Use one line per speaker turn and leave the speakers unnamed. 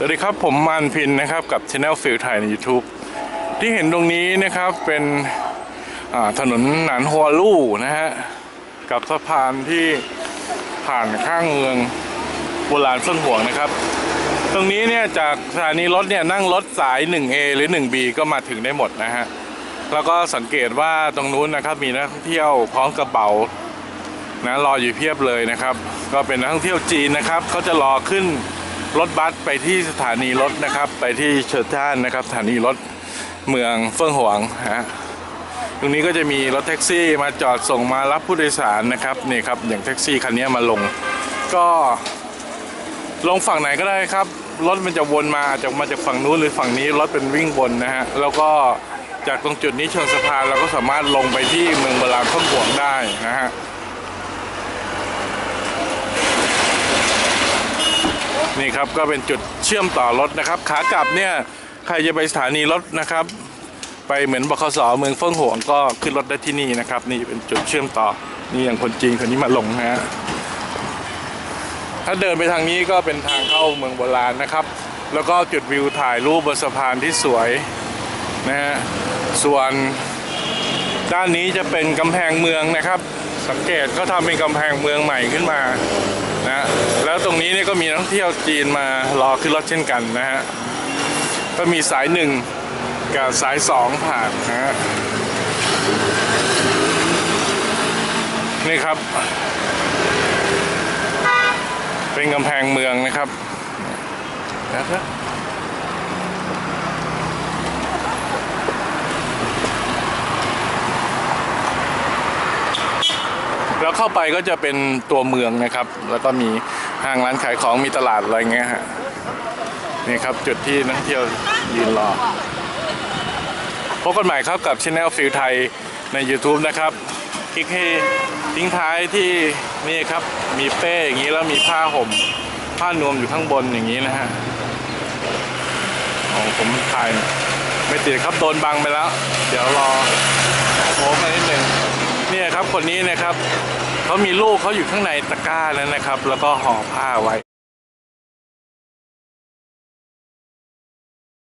สวัสดีครับผมมานพินนะครับกับ Channel ฟิลไทยใน YouTube ที่เห็นตรงนี้นะครับเป็นถนนหนานฮัวลู่นะฮะกับสะพานที่ผ่านข้างเมืองโบราณเฟื่องห่วงนะครับ ตรงนี้เนี่ยจากสถานีรถเนี่ยนั่งรถสาย 1A หรือ 1B ก็มาถึงได้หมดนะฮะแล้วก็สังเกตว่าตรงนู้นนะครับมีนักท่องเที่ยวพร้อมกระเป๋านะรออยู่เพียบเลยนะครับ ก็เป็นนักท่องเที่ยวจีนนะครับเขาจะรอขึ้น รถบัสไปที่สถานีรถนะครับ ไปที่เฉิดท่านนะครับสถานีรถเมืองเฟื่องหวงฮะตรงนี้ก็จะมีรถแท็กซี่มาจอดส่งมารับผู้โดยสารนะครับนี่ครับอย่างแท็กซี่คันนี้มาลง ก็ลงฝั่งไหนก็ได้ครับ รถมันจะวนมาอาจะมาจากฝั่งนู้นหรือฝั่งนี้รถเป็นวิ่งวนนะฮะแล้วก็จากตรงจุดนี้เชิงสะพานเราก็สามารถลงไปที่เมืองโบราณเฟื่องหวงได้นะฮะ นี่ครับก็เป็นจุดเชื่อมต่อรถนะครับขากลับเนี่ยใครจะไปสถานีรถนะครับ ไปเหมือนบขสเมืองเฟื่งหวงก็ขึ้นรถได้ที่นี่นะครับ นี่เป็นจุดเชื่อมต่อนี่อย่างคนจีนคนนี้มาลงนะฮะถ้าเดินไปทางนี้ก็เป็นทางเข้าเมืองโบราณนะครับ แล้วก็จุดวิวถ่ายรูปบนสะพานที่สวยนะฮะส่วนด้านนี้จะเป็นกำแพงเมืองนะครับ สังเกตก็ทำเป็นกำแพงเมืองใหม่ขึ้นมา นะแล้วตรงนี้เนี่ยก็มีนักท่องเที่ยวจีนมารอขึ้นรถเช่นกันนะฮะก็มีสายหนึ่งกับสายสองผ่านนะฮะนี่ครับ เป็นกำแพงเมืองนะครับนะครับ แล้วเข้าไปก็จะเป็นตัวเมืองนะครับ แล้วก็มีห้างร้านขายของมีตลาดอะไรเงี้ยฮะนี่ครับจุดที่นักท่องเที่ยวยืนรอพบกันใหม่ครับกับช anel ฟิลไทยใน YouTube นะครับ คลิกให้ทิ้งท้ายที่นี่ครับ มีเป้อย่างนี้แล้วมีผ้าห่ม ผ้านวมอยู่ข้างบนอย่างนี้นะฮะของผมถ่ายไม่ติดครับโดนบังไปแล้ว เดี๋ยวรอโม้กันนิดนึง ครับคนนี้นะครับเขามีลูกเขาอยู่ข้างในตะกร้านั้นนะครับ แล้วก็ห่อผ้าไว้